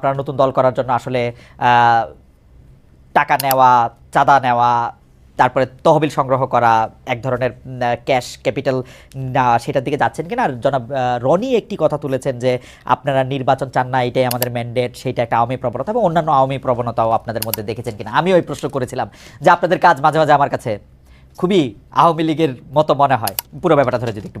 আপনারা নতুন দল করার জন্য আসলে টাকা নেওয়া, চাঁদা নেওয়া, তারপরে তহবিল সংগ্রহ করা, এক ধরনের ক্যাশ ক্যাপিটাল সেটার দিকে যাচ্ছেন কিনা? আর জনাব রনি একটি কথা তুলেছেন যে আপনারা নির্বাচন চান না, এটাই আমাদের ম্যান্ডেট সেইটা একটা আওয়ামী প্রবণতা এবং অন্যান্য আওয়ামী প্রবণতাও আপনাদের মধ্যে দেখেছেন কিনা? আমি ওই প্রশ্ন করেছিলাম যে আপনাদের কাজ মাঝে মাঝে আমার কাছে খুবই আওয়ামী লীগের মতো মনে হয়। পুরো ব্যাপারটা ধরে যদি একটু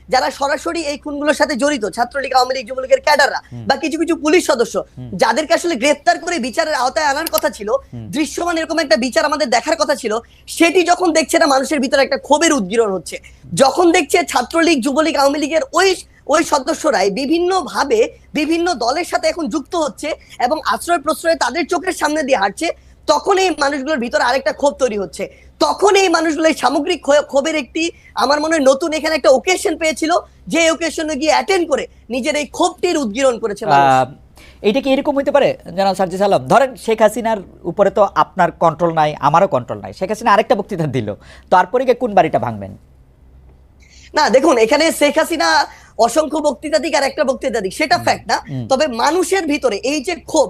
যারা সরাসরি এই খুনগুলোর সাথে জড়িত ছাত্রলীগ আওয়ামী লীগ যুবলীগের ক্যাডাররা বা কিছু কিছু পুলিশ সদস্য যাদেরকে আসলে গ্রেফতার করে বিচারের আওতায় আনার কথা ছিল দৃশ্যমান এরকম একটা বিচার আমাদের দেখার কথা ছিল সেটি যখন দেখছে না মানুষের ভিতরে একটা ক্ষোভের উদ্গীরণ হচ্ছে। যখন দেখছে ছাত্রলীগ যুবলীগ আওয়ামী লীগের ওই ওই সদস্যরাই বিভিন্ন ভাবে বিভিন্ন দলের সাথে এখন যুক্ত হচ্ছে এবং আশ্রয় প্রশ্রয় তাদের চোখের সামনে দিয়ে হাঁটছে তখন এই মানুষগুলোর ভিতরে আরেকটা ক্ষোভ তৈরি হচ্ছে। তখন এই মানুষগুলো এই সামগ্রিক ক্ষোভের একটি আমার মনে হয় নতুন এখানে একটা ওকেশন পেয়েছিল যে ওকেশনে গিয়ে অ্যাটেন্ড করে নিজের এই ক্ষোভটির উদ্গীরণ করেছে এইটা কি এরকম হইতে পারে জানাল সার্জিস আলম ধরেন শেখ হাসিনার উপরে তো আপনার কন্ট্রোল নাই আমারও কন্ট্রোল নাই। শেখ হাসিনা আরেকটা বক্তৃতা দিল তারপরে গিয়ে কোন বাড়িটা ভাঙবেন? না দেখুন এখানে শেখ হাসিনা অসংখ্য বক্তৃতা দিক আর একটা বক্তৃতা দিক সেটা ফ্যাক্ট না। তবে মানুষের ভিতরে এই যে ক্ষোভ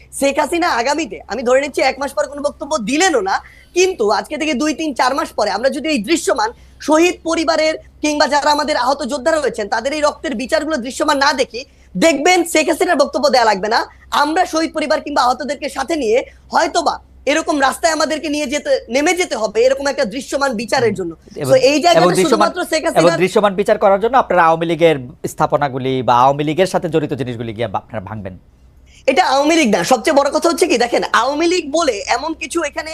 শেখ হাসিনা আগামীতে আমি ধরে নিচ্ছি এক মাস পর কোনো বক্তব্য দিলেনও না কিন্তু আজকে থেকে দুই তিন চার মাস পরে আমরা যদি এই দৃশ্যমান শহীদ পরিবারের কিংবা যারা আমাদের আহত যোদ্ধারা রয়েছেন তাদের এই রক্তের বিচারগুলো দৃশ্যমান না দেখি দেখবেন শেখ হাসিনার বক্তব্য দেওয়া লাগবে না। আমরা শহীদ পরিবার কিংবা আহতদেরকে সাথে নিয়ে হয়তোবা এরকম রাস্তায় আমাদেরকে নিয়ে যেতে নেমে যেতে হবে এরকম একটা দৃশ্যমান বিচারের জন্য। তো এই জায়গাটা দৃশ্যমান শুধুমাত্র শেখ এবং হাসিনার দৃশ্যমান বিচার করার জন্য আপনারা আওয়ামী লীগের স্থাপনাগুলি বা আওয়ামী লীগের সাথে জড়িত জিনিসগুলি গিয়ে আপনারা ভাঙবেন। এটা আওয়ামী লীগ না, সবচেয়ে বড় কথা হচ্ছে কি, দেখেন, আওয়ামী লীগ বলে এমন কিছু এখানে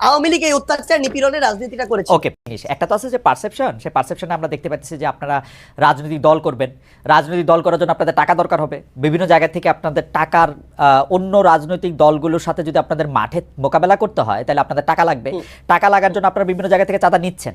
আওয়ামী লীগ এই অত্যাচার নিপীড়নের রাজনীতিটা করেছে। ওকে একটা তো আছে যে পারসেপশন সে পারসেপশনে আমরা দেখতে পাচ্ছি যে আপনারা রাজনৈতিক দল করবেন। রাজনৈতিক দল করার জন্য আপনাদের টাকা দরকার হবে। বিভিন্ন জায়গা থেকে আপনাদের টাকার আহ, অন্য রাজনৈতিক দলগুলোর সাথে যদি আপনাদের মাঠে মোকাবেলা করতে হয় তাহলে আপনাদের টাকা লাগবে। টাকা লাগার জন্য আপনারা বিভিন্ন জায়গা থেকে চাঁদা নিচ্ছেন।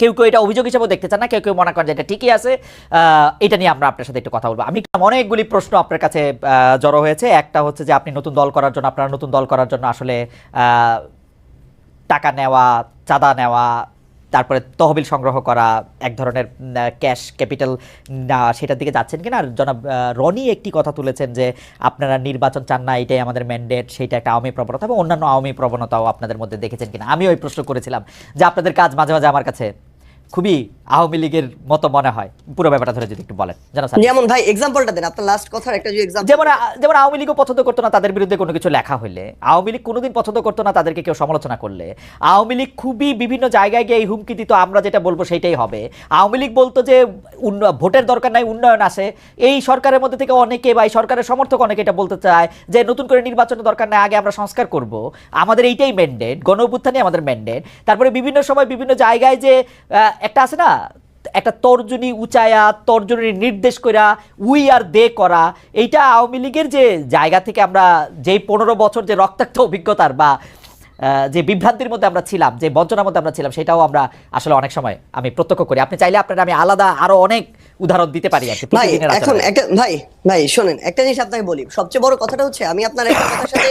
কেউ কেউ এটা অভিযোগ হিসেবে দেখতে চান না, কেউ কেউ মনে করেন যে এটা ঠিকই আছে। এটা নিয়ে আমরা আপনার সাথে একটু কথা বলব। আমি অনেকগুলি প্রশ্ন আপনার কাছে জড়ো হয়েছে। একটা হচ্ছে যে আপনি নতুন দল করার জন্য, আপনারা নতুন দল করার জন্য আসলে টাকা নেওয়া, চাঁদা নেওয়া, তারপরে তহবিল সংগ্রহ করা, এক ধরনের ক্যাশ ক্যাপিটাল সেটার দিকে যাচ্ছেন কিনা? আর জনাব রনি একটি কথা তুলেছেন যে আপনারা নির্বাচন চান না, এটাই আমাদের ম্যান্ডেট সেইটা একটা আওয়ামী প্রবণতা এবং অন্যান্য আওয়ামী প্রবণতাও আপনাদের মধ্যে দেখেছেন কিনা? আমি ওই প্রশ্ন করেছিলাম যে আপনাদের কাজ মাঝে মাঝে আমার কাছে খুবই আওয়ামী লীগের মতো মনে হয়। পুরো ব্যাপারটা ধরে যদি একটু বলেন। জানা স্যার। যেমন ভাই এক্সাম্পলটা দেন আপনার লাস্ট কথার একটা এক্সাম্পল যেমন যেমন আওয়ামী লীগও পছন্দ করতো না তাদের বিরুদ্ধে কোনো কিছু লেখা হইলে আওয়ামী লীগ কোনোদিন পছন্দ করতো না তাদেরকে কেউ সমালোচনা করলে। আওয়ামী লীগ খুবই বিভিন্ন জায়গায় গিয়ে এই হুমকি দিত আমরা যেটা বলব সেটাই হবে। আওয়ামী লীগ বলতো যে উন্ন- ভোটের দরকার নাই উন্নয়ন আসে এই সরকারের মধ্যে থেকে অনেকে বা এই সরকারের সমর্থক অনেকে এটা বলতে চায় যে নতুন করে নির্বাচনের দরকার নাই আগে আমরা সংস্কার করব। আমাদের এইটাই ম্যান্ডেট গণ অভ্যুত্থানই আমাদের ম্যান্ডেট তারপরে বিভিন্ন সময় বিভিন্ন জায়গায় যে একটা আছে না একটা তর্জনী উচায়া তর্জনী নির্দেশ করা উই আর দে করা এইটা আওয়ামী লীগের যে জায়গা থেকে আমরা যেই পনেরো বছর যে রক্তাক্ত অভিজ্ঞতার বা যে বিভ্রান্তির মধ্যে আমরা ছিলাম যে বঞ্চনার মধ্যে আমরা ছিলাম সেটাও আমরা আসলে অনেক সময় আমি প্রত্যক্ষ করি। আপনি চাইলে আপনার আমি আলাদা আরও অনেক উদাহরণ দিতে পারি আর এখন একটা ভাই ভাই শোনেন একটা জিনিস আপনাকে বলি। সবচেয়ে বড় কথাটা হচ্ছে আমি আপনার একটা কথার সাথে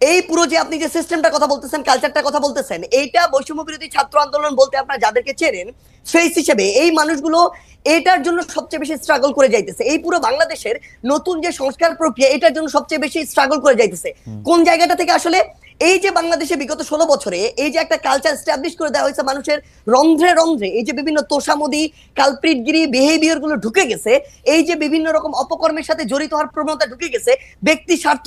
এই পুরো যে আপনি যে সিস্টেমটার কথা বলতেছেন কালচারটার কথা বলতেছেন এইটা বৈষম্য বিরোধী ছাত্র আন্দোলন বলতে আপনারা যাদেরকে চেনেন ফেস হিসেবে এই মানুষগুলো এটার জন্য সবচেয়ে বেশি স্ট্রাগল করে যাইতেছে। এই পুরো বাংলাদেশের নতুন যে সংস্কার প্রক্রিয়া এটার জন্য সবচেয়ে বেশি স্ট্রাগল করে যাইতেছে। কোন জায়গাটা থেকে আসলে এই যে বাংলাদেশে বিগত ষোলো বছরে এই যে একটা কালচার স্ট্যাবলিশ করে দেওয়া হয়েছে মানুষের রন্ধ্রে রন্ধ্রে এই যে বিভিন্ন তোষামদি কালপ্রিটগিরি বিহেভিয়ারগুলো ঢুকে গেছে এই যে বিভিন্ন রকম অপকর্মের সাথে জড়িত হওয়ার প্রবণতা ঢুকে গেছে ব্যক্তি স্বার্থ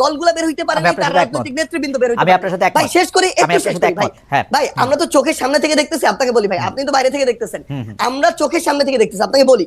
দলগুলো বের হইতে পারে না তার রাজনৈতিক নেতৃবৃন্দ বের হইতে আমি আপনার সাথে ভাই শেষ করে একটু শেষ করি ভাই। হ্যাঁ। ভাই আমরা তো চোখের সামনে থেকে দেখতেছি আপনাকে বলি ভাই আপনি তো বাইরে থেকে দেখতেছেন। আমরা চোখের সামনে থেকে দেখতেছি আপনাকে বলি।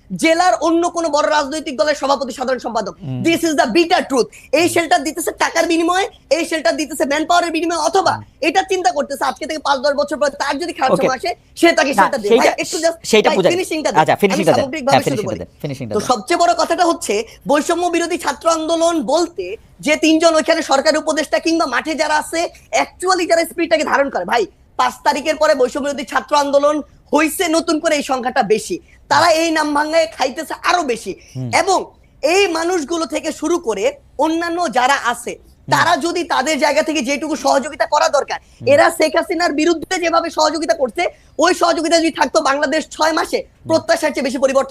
জেলার অন্য কোন বড় রাজনৈতিক দলের সভাপতি সাধারণ সম্পাদক। This is the bitter truth এই শেল্টার দিতেছে টাকার বিনিময়ে এই শেল্টার দিতেছে ম্যান পাওয়ারের বিনিময়ে অথবা এটা চিন্তা করতেছে আজকে থেকে পাঁচ দশ বছর পর তার যদি খারাপ সময় আসে সে তাকে না, শেল্টার দেবে। একটু just সেইটা ভাই, বুঝাই। finishing টা আচ্ছা, হ্যাঁ, তো সবচেয়ে বড় কথাটা হচ্ছে বৈষম্য বিরোধী ছাত্র আন্দোলন বলতে যে তিনজন ওইখানে সরকারি উপদেষ্টা কিংবা মাঠে যারা আছে অ্যাকচুয়ালি যারা স্পিডটাকে ধারণ করে। ভাই পাঁচ তারিখের পরে বৈষম্য বিরোধী ছাত্র আন্দোলন হইছে নতুন করে এই সংখ্যাটা বেশি। তারা এই নাম ভাঙ্গায় খাইতেছে আরও বেশি। এবং এই মানুষগুলো থেকে শুরু করে অন্যান্য যারা আছে তারা যদি তাদের জায়গা থেকে যেটুকু সহযোগিতা করা দরকার এরা শেখ হাসিনার বিরুদ্ধে যেভাবে সহযোগিতা করছে ওই সহযোগিতা যদি থাকতো বাংলাদেশ ছয় মাসে প্রত্যাশার চেয়ে বেশি পরিবর্তন